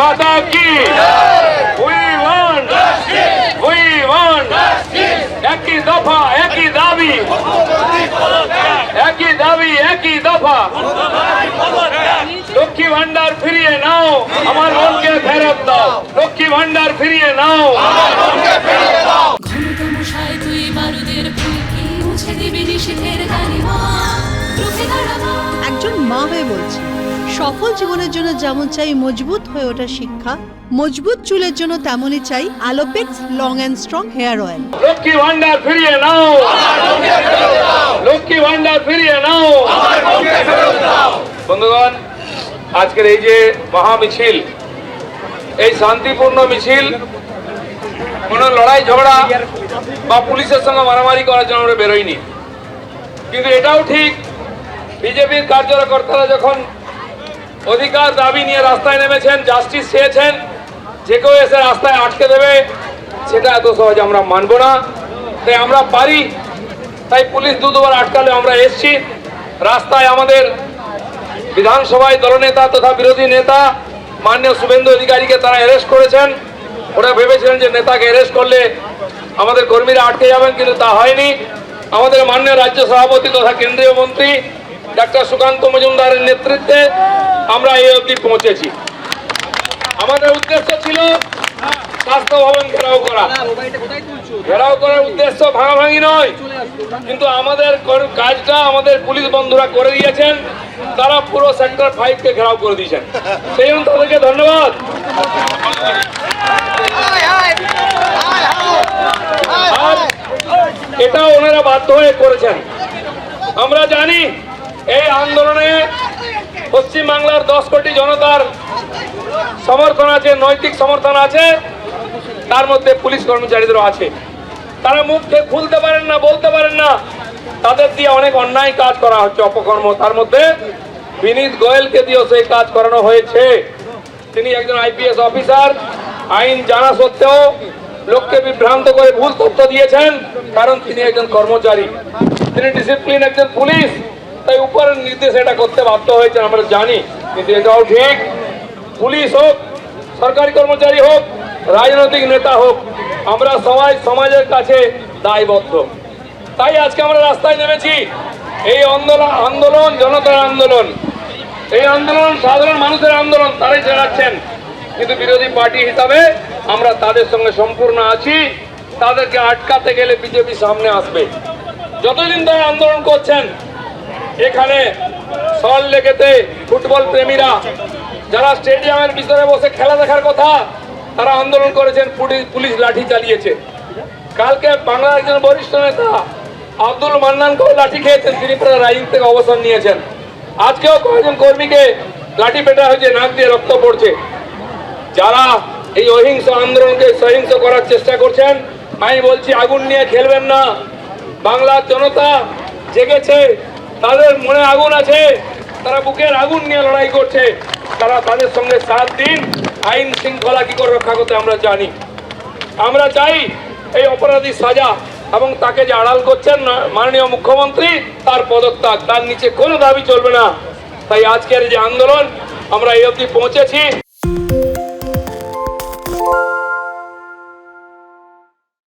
মাতা কি we want we want একই দফা একই দাবি একই দাবি একই দফা লক্ষ্মী ভান্ডার ফিরিয়ে নাও আমার মনকে ফেরত দাও লক্ষ্মী ভান্ডার ফিরিয়ে নাও তুই বারুদের ফুলকি মুছে দিবি নিষেধের কালিমা একজন মা হয়ে বলছি, সফল জীবনের জন্য যেমন চাই মজবুত হয়ে ওঠা শিক্ষা, মজবুত চুলের জন্য তেমনই চাই Alopex long and strong hair oil. Lakshmi Bhandar ফিরিয়ে নাও। লক্ষ্মী ভান্ডার ফিরিয়ে নাও। বন্ধুগণ, আজকের এই যে মহা মিছিল এই শান্তিপূর্ণ মিছিল, কোনো লড়াই, ঝগড়া বা পুলিশের সঙ্গে মারামারি করার জন্য বেরোইনি। কিন্তু এটাও ঠিক বিজেপির কার্যকর্তারা যখন অধিকার দাবি নিয়ে রাস্তায় নেমেছেন জাস্টিস চেয়েছেন, যে কেউ এসে রাস্তায় আটকে দেবে, সেটা এত সহজে আমরা মানব না। তাই আমরা পারি, তাই পুলিশ দু দুবার আটকালে আমরা এসছি। রাস্তায় আমাদের বিধানসভায় দলনেতা তথা বিরোধী নেতা মাননীয় শুভেন্দু অধিকারীকে তারা অ্যারেস্ট করেছেন। ওরা ভেবেছিলেন যে নেতাকে অ্যারেস্ট করলে আমাদের কর্মীরা আটকে যাবেন, কিন্তু তা হয়নি। আমাদের মাননীয় রাজ্য সভাপতি তথা কেন্দ্রীয় মন্ত্রী ডাক্তার সুকান্ত মজুমদারের নেতৃত্বে আমরা এই অবধি পৌঁছেছি। আমাদের উদ্দেশ্য ছিল স্বাস্থ্য ভবন ঘেরাও করা। ঘেরাও করার উদ্দেশ্য ভাঙাভাঙি নয়, কিন্তু আমাদের কাজটা আমাদের পুলিশ বন্ধুরা করে দিয়েছেন, তারা পুরো সেক্টর ফাইভ কে ঘেরাও করে দিয়েছেন। সেই জন্য তাদেরকে ধন্যবাদ এটাও ওনারা বাধ্য হয়ে করেছেন। আমরা জানি এই আন্দোলনে পশ্চিমবাংলার দশ কোটি জনতার সমর্থন আছে, নৈতিক সমর্থন আছে, তার মধ্যে পুলিশ কর্মচারীদেরও আছে। তারা মুখে খুলতে পারেন না, বলতে পারেন না, তাদের দিয়ে অনেক অন্যায় কাজ করা হচ্ছে অপকর্ম। তার মধ্যে বিনীত গোয়েলকে দিয়েও সেই কাজ করানো হয়েছে। তিনি একজন আইপিএস অফিসার, আইন জানা সত্ত্বেও লোককে বিভ্রান্ত করে ভুল তথ্য দিয়েছেন, কারণ তিনি একজন কর্মচারী। তিনি ডিসিপ্লিন একজন পুলিশ। তাই উপরের নির্দেশ এটা করতে বাধ্য হয়েছেন, আমরা জানি। কিন্তু এটাও ঠিক। পুলিশ হোক, সরকারি কর্মচারী হোক, রাজনৈতিক নেতা হোক, আমরা সবাই সমাজের কাছে দায়বদ্ধ। তাই আজকে আমরা রাস্তায় নেমেছি। এই আন্দোলন আন্দোলন, জনতার আন্দোলন। এই আন্দোলন সাধারণ মানুষের আন্দোলন, তারাই চালাচ্ছেন। কিন্তু বিরোধী পার্টি হিসাবে আমরা তাদের সঙ্গে সম্পূর্ণ আছি। তাদেরকে আটকাতে গেলে বিজেপি সামনে আসবে। যতদিন তারা আন্দোলন করছেন এখানে সল লেগেতে ফুটবল প্রেমীরা যারা স্টেডিয়ামের ভিতরে বসে খেলা দেখার কথা, তারা আন্দোলন করেছেন, পুলিশ- লাঠি চালিয়েছে। কালকে বাংলার একজন বরিষ্ঠ নেতা, আব্দুল মান্নানকেও লাঠি খেয়েছেন, তিনি প্রায় রাজনীতি থেকে অবসর নিয়েছেন। আজকেও কয়েকজন কর্মীকে লাঠি পেটা হয়েছে, নাক দিয়ে রক্ত পড়ছে। যারা এই অহিংস আন্দোলনকে সহিংস করার চেষ্টা করছেন, আমি বলছি, আগুন নিয়ে খেলবেন না। বাংলার জনতা জেগেছে তাদের মনে আগুন আছে, তারা বুকের আগুন নিয়ে লড়াই করছে। তারা তাদের সঙ্গে সাত দিন আইন শৃঙ্খলা কি করে রক্ষা করতে আমরা জানি। আমরা চাই এই অপরাধী সাজা এবং তাকে যে আড়াল করছেন মাননীয় মুখ্যমন্ত্রী, তার পদত্যাগ। তার নিচে কোনো দাবি চলবে না। তাই আজকের যে আন্দোলন, আমরা এই অবধি পৌঁছেছি।